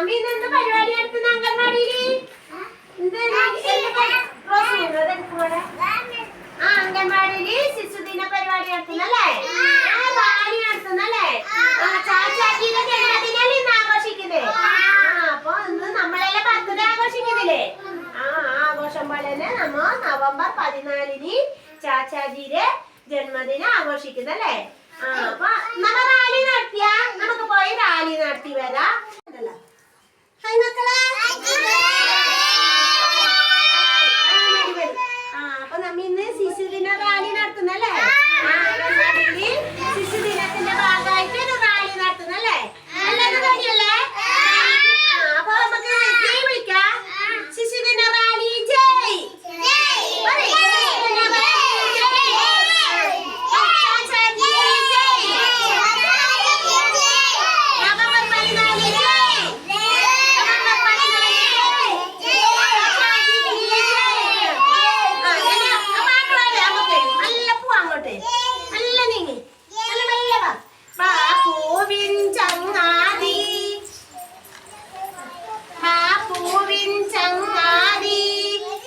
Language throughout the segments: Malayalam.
ആ നമ്മ ഇന്ന് എന്ത് പരിപാടി? നടത്തുന്ന അംഗൻവാടിയിൽ. ആ അംഗൻവാടിയിൽ ശിശുദിന പരിപാടി നടത്തുന്നല്ലേ റാലി നടത്തുന്നല്ലേ ആ ഇന്ന് ആഘോഷിക്കുന്നത് ആ. അപ്പൊ ഇന്ന് നമ്മളെല്ലാം ബർത്ത്ഡേ ആഘോഷിക്കുന്നില്ലേ ആ ആഘോഷം പോലെ തന്നെ നമ്മ നവംബർ പതിനാലിന് ചാച്ചാജിയുടെ ജന്മദിനം ആഘോഷിക്കുന്നല്ലേ? ആ അപ്പൊ നമ്മ റാലി നടത്തിയ? നമുക്ക് പോയി റാലി നടത്തി വരാം ഉണ്ടല്ലോ. ഹായ് മക്കളെ ആ, വരൂ, വരൂ. ആ, അപ്പൊ നമ്മ ഇന്ന് ശിശുദിന റാലി നടത്തുന്നല്ലേ ആ, അംഗൻവാടിയിൽ ശിശുദിനത്തിന്റെ ഭാഗമായിട്ട് ഒരു റാലി നടത്തുന്നല്ലേ എല്ലാവരും റെഡിയല്ലേ ആ, അപ്പൊ നമുക്ക് ജയ് വിളിക്കാം ശിശുദിന റാലി ജയ് പറയ്. ശിശുദിന റാലി ജയ്. ചാച്ചാജി ജയ്. നവംബർ പതിനാല് ജയ്. നവംബർ പതിനാല് ജയ്. ചാച്ചാജി ജയ്. ആ, ഇനി അങ്ങോട്ട് വരാം നമുക്ക്. നല്ല പോവാം അങ്ങോട്ട്. നല്ല നീങ്ങി. നല്ല മെല്ലെ വാ. വാ പൂവിൻ ചങ്ങാതി ആ പൂവിൻ ചങ്ങാതി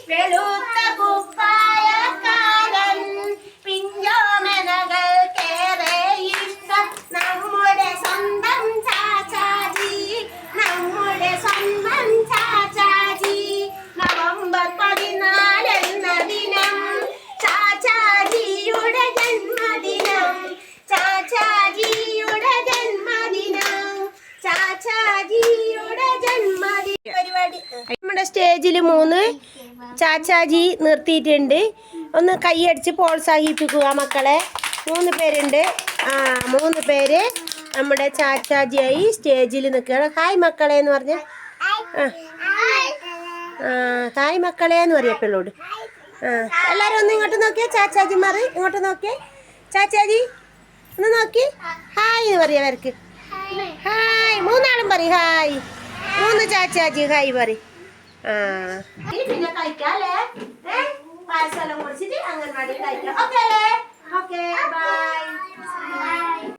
വെളുത്ത കുപ്പായക്കാരൻ പിഞ്ചോമനകൾക്കേറെ ഇഷ്ടം നമ്മുടെ സ്വന്തം ചാച്ചാജി നമ്മുടെ സ്വന്തം ചാച്ചാജി നവംബർ പതിനാലെന്ന ദിനം ചാച്ചാജിയുടെ ജന്മദിനം ചാച്ചാജിയുടെ ജന്മദിനം ചാച്ചാജിയുടെ ജന്മദിന പരിപാടി നമ്മുടെ സ്റ്റേജിൽ മൂന്ന് ചാച്ചാജി നിർത്തിയിട്ടുണ്ട്. ഒന്ന് കൈയടിച്ച് പ്രോത്സാഹിപ്പിക്കുക മക്കളെ. മൂന്ന് പേരുണ്ട്. ആ മൂന്ന് പേര് നമ്മുടെ ചാച്ചാജിയായി സ്റ്റേജിൽ നിൽക്കുകയാണ്. ഹായ് മക്കളെ എന്ന് പറഞ്ഞ. ആ ഹായ് മക്കളെ എന്ന് പറയാം പിള്ളോട് ആ എല്ലാവരും ഒന്ന് ഇങ്ങോട്ട് നോക്കിയേ ചാച്ചാജിമാർ ഇങ്ങോട്ട് നോക്കിയേ. ചാച്ചാജി ഒന്ന് നോക്കി. ഹായ് എന്ന് പറയാം അവർക്ക് ഹായ്. മൂന്നാളും പറയും ഹായ്. മൂന്ന് ചാച്ചാജി ഹായ് പറയും. പിന്നെ കഴിക്കാല്ലേ പായസം കുടിച്ചിട്ട് അംഗൻവാടി കഴിക്കാം ഓക്കെ. ഓക്കെ. ബൈ.